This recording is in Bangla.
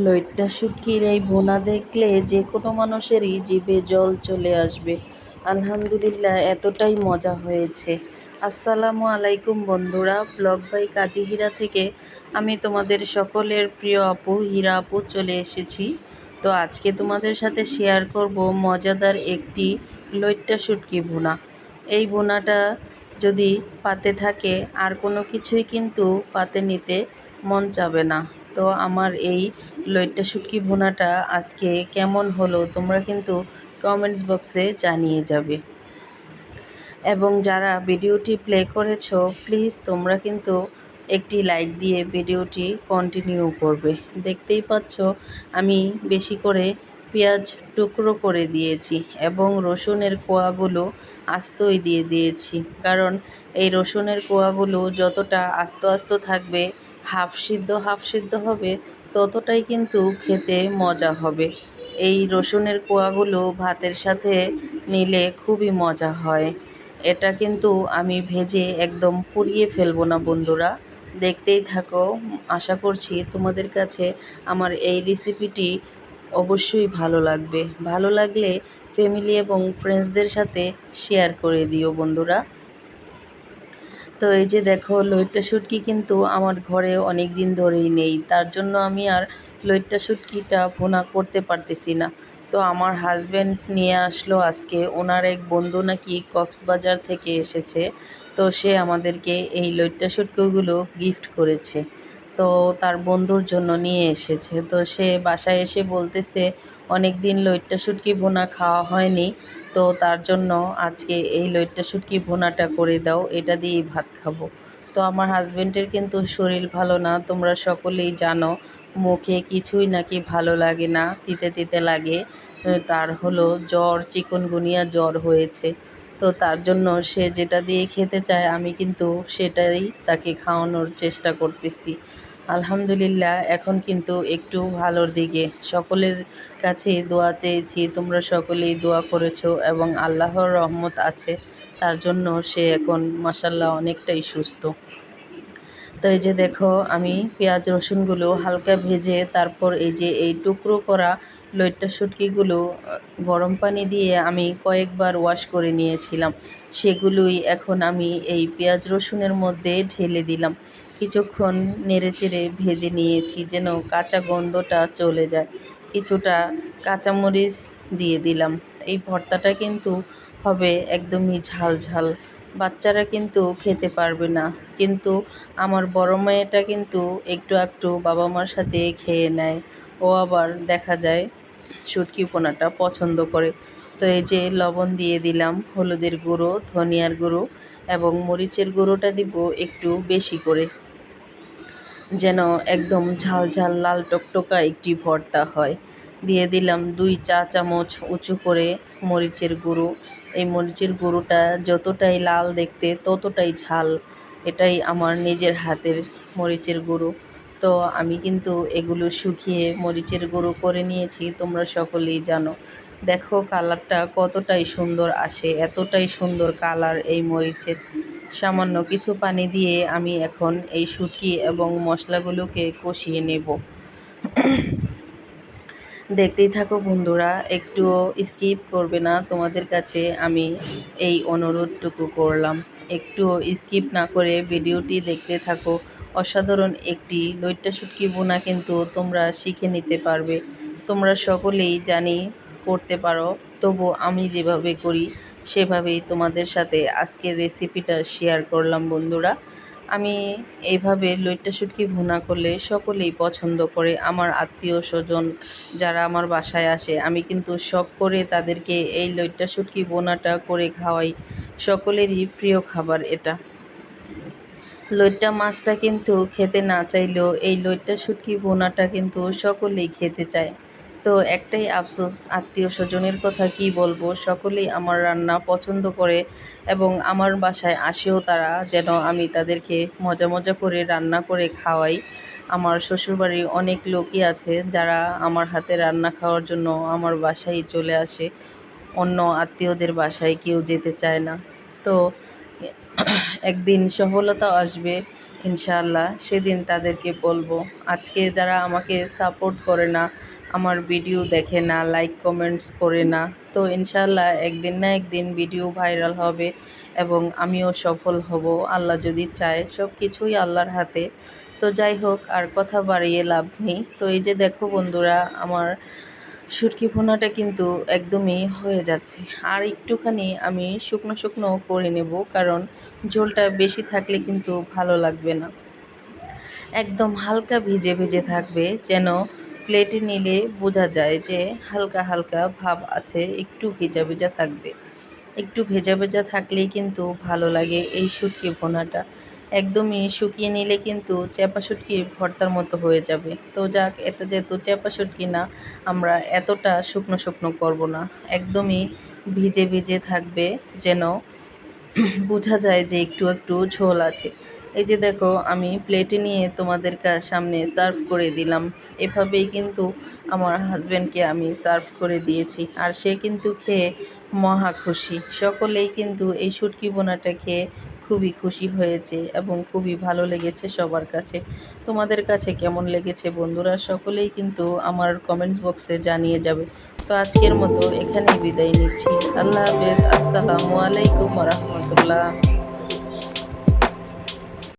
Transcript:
লইট্টা শুটকির এই ভুনা দেখলে যে কোনো মানুষেরই জিভে জল চলে আসবে। আলহামদুলিল্লাহ, এতটাই মজা হয়েছে। আসসালামু আলাইকুম বন্ধুরা, ব্লগ বাই কাজী হীরা থেকে আমি তোমাদের সকলের প্রিয় আপু হীরা আপু চলে এসেছি। তো আজকে তোমাদের সাথে শেয়ার করব মজাদার একটি লইট্টা শুটকি ভুনা। এই ভুনাটা যদি পাতে থাকে, আর কোনো কিছুই কিন্তু পাতে নিতে মন চাবে না। তো আমার এই লইট্টা শুটকি ভুনাটা আজকে কেমন হলো তোমরা কিন্তু কমেন্টস বক্সে জানিয়ে যাবে। এবং যারা ভিডিওটি প্লে করেছ প্লিজ তোমরা কিন্তু একটি লাইক দিয়ে ভিডিওটি কন্টিনিউ করবে। দেখতেই পাচ্ছ, আমি বেশি করে পেঁয়াজ টুকরো করে দিয়েছি এবং রসুনের কোয়াগুলো আস্তই দিয়ে দিয়েছি। কারণ এই রসুনের কোয়াগুলো যতটা আস্ত আস্ত থাকবে হাফ সিদ্ধ হাফ সিদ্ধ হবে, ততটাই কিন্তু খেতে মজা হবে। এই রসুনের কোয়াগুলো ভাতের সাথে নিলে খুবই মজা হয়। এটা কিন্তু আমি ভেজে একদম পুড়িয়ে ফেলব না, বন্ধুরা। দেখতেই থাকো, আশা করছি তোমাদের কাছে আমার এই রেসিপিটি অবশ্যই ভালো লাগবে। ভালো লাগলে ফ্যামিলি এবং ফ্রেন্ডসদের সাথে শেয়ার করে দিও, বন্ধুরা। তো এই যে দেখো লইট্টা শুটকি কিন্তু আমার ঘরে অনেক দিন ধরেই নেই। তার জন্য আমি আর লইট্টা শুটকিটা ভুনা করতে পারতেছি না। তো আমার হাজব্যান্ড নিয়ে আসলো আজকে। ওনার এক বন্ধু নাকি কক্সবাজার থেকে এসেছে। তো সে আমাদেরকে এই লইট্টা শুটকিগুলো গিফট করেছে। তো তার বন্ধুর জন্য নিয়ে এসেছে। তো সে বাসায় এসে বলতেছে অনেক দিন লইট্টা শুটকি ভুনা খাওয়া হয়নি। তো তার জন্য আজকে এই লইট্টা শুটকি ভুনাটা করে দাও, এটা দিয়েই ভাত খাব। তো আমার হাজব্যান্ডের কিন্তু শরীর ভালো না, তোমরা সকলেই জানো, মুখে কিছুই নাকি ভালো লাগে না, তিতে তিতে লাগে। তার হলো জ্বর, চিকনগুনিয়া জ্বর হয়েছে। তো তার জন্য সে যেটা দিয়ে খেতে চায়, আমি কিন্তু সেটাই তাকে খাওয়ানোর চেষ্টা করতেছি। আলহামদুলিল্লাহ, এখন কিন্তু একটু ভালোর দিকে। সকলের কাছে দোয়া চেয়েছি, তোমরা সকলেই দোয়া করেছ এবং আল্লাহর রহমত আছে, তার জন্য সে এখন মাসাল্লাহ অনেকটাই সুস্থ। তো এই যে দেখো, আমি পেঁয়াজ রসুনগুলো হালকা ভেজে তারপর এই যে এই টুকরো করা লইট্টা শুটকিগুলো গরম পানি দিয়ে আমি কয়েকবার ওয়াশ করে নিয়েছিলাম। সেগুলোই এখন আমি এই পেঁয়াজ রসুনের মধ্যে ঢেলে দিলাম। কিছুক্ষণ নেড়েচেড়ে ভেজে নিয়েছি যেন কাঁচা গন্ধটা চলে যায়। কিছুটা কাঁচামরিচ দিয়ে দিলাম। এই ভর্তাটা কিন্তু হবে একদমই ঝাল ঝাল বাচ্চারা কিন্তু খেতে পারবে না। কিন্তু আমার বড় মেয়েটা কিন্তু একটু একটু বাবা মার সাথে খেয়ে নেয়। ও আবার দেখা যায় শুটকি পোনাটা পছন্দ করে। তো এই যে লবণ দিয়ে দিলাম, হলুদের গুঁড়ো, ধনিয়ার গুঁড়ো এবং মরিচের গুঁড়োটা দিব একটু বেশি করে। যেন একদম ঝাল ঝাল লাল টকটকা একটি ভর্তা হয়। দিয়ে দিলাম দুই চা চামচ উঁচু করে মরিচের গুঁড়ো। এই মরিচের গুঁড়োটা যতটাই লাল দেখতে ততটাই ঝাল। এটাই আমার নিজের হাতের মরিচের গুঁড়ো। তো আমি কিন্তু এগুলো শুকিয়ে মরিচের গুঁড়ো করে নিয়েছি, তোমরা সকলেই জানো। দেখো কালারটা কতটাই সুন্দর আসে, এতটাই সুন্দর কালার এই মরিচের। সামান্য কিছু পানি দিয়ে আমি এখন এই শুটকি এবং মশলাগুলোকে কষিয়ে নেব। দেখতেই থাকো বন্ধুরা একটুও স্কিপ করবে না, তোমাদের কাছে আমি এই অনুরোধটুকু করলাম। একটুও স্কিপ না করে ভিডিওটি দেখতে থাকো, অসাধারণ একটি লইট্টা শুটকি বোনা কিন্তু তোমরা শিখে নিতে পারবে। তোমরা সকলেই জানি করতে পারো, তবু আমি যেভাবে করি সেভাবেই তোমাদের সাথে আজকের রেসিপিটা শেয়ার করলাম বন্ধুরা। আমি এইভাবে লইট্টা শুটকি ভুনা করলে সকলেই পছন্দ করে, আমার আত্মীয় স্বজন যারা আমার বাসায় আসে, আমি কিন্তু শখ করে তাদেরকে এই লইট্টা শুটকি বোনাটা করে খাওয়াই। সকলেরই প্রিয় খাবার এটা। লইট্টা মাছটা কিন্তু খেতে না চাইলেও এই লইট্টা শুটকি বোনাটা কিন্তু সকলেই খেতে চায়। তো একটাই আফসোস, আত্মীয় স্বজনের কথা কি বলব? সকলেই আমার রান্না পছন্দ করে এবং আমার বাসায় আসেও তারা যেন আমি তাদেরকে মজা মজা করে রান্না করে খাওয়াই। আমার শ্বশুরবাড়ির অনেক লোকই আছে যারা আমার হাতে রান্না খাওয়ার জন্য আমার বাসায় চলে আসে। অন্য আত্মীয়দের বাসায় কেউ যেতে চায় না। তো একদিন সফলতা আসবে ইনশাআল্লাহ, সেদিন তাদেরকে বলব। আজকে যারা আমাকে সাপোর্ট করে না আমার ভিডিও দেখে না লাইক কমেন্টস করে না। তো ইনশাল্লাহ একদিন না একদিন ভিডিও ভাইরাল হবে এবং আমিও সফল হব, আল্লাহ যদি চায়। সব কিছুই আল্লাহর হাতে। তো যাই হোক, আর কথা বাড়িয়ে লাভ নেই। তো এই যে দেখো বন্ধুরা, আমার শুটকি ভুনাটা কিন্তু একদমই হয়ে যাচ্ছে। আর একটুখানি আমি শুকনো শুকনো করে নেব, কারণ ঝোলটা বেশি থাকলে কিন্তু ভালো লাগবে না। একদম হালকা ভিজে ভিজে থাকবে, যেন প্লেটে নিলে বোঝা যায় যে হালকা হালকা ভাব আছে, একটু ভেজা ভেজা থাকবে। একটু ভেজা ভেজা থাকলেই কিন্তু ভালো লাগে এই শুটকি ভোনাটা। একদমই শুকিয়ে নিলে কিন্তু চ্যাপা শুটকি ভর্তার মতো হয়ে যাবে। তো যাক, এটা যেহেতু চ্যাপা শুটকি না, আমরা এতটা শুকনো শুকনো করব না। একদমই ভিজে ভিজে থাকবে যেন বোঝা যায় যে একটু একটু ঝোল আছে। এই যে দেখো, আমি প্লেটে নিয়ে তোমাদের সামনে সার্ভ করে দিলাম। এভাবেই কিন্তু আমার হাজব্যান্ডকে আমি সার্ভ করে দিয়েছি। আর সে কিন্তু খেয়ে মহা খুশি। সকলেই কিন্তু এই শুটকি বোনাটা খেয়ে খুবই খুশি হয়েছে এবং খুবই ভালো লেগেছে সবার কাছে। তোমাদের কাছে কেমন লেগেছে বন্ধুরা? সকলেই কিন্তু আমার কমেন্টস বক্সে জানিয়ে যাবে। তো আজকের মতো এখানেই বিদায় নিচ্ছি। আল্লাহ হাফেজ। আসসালামু আলাইকুম রহমতুল্লাহ।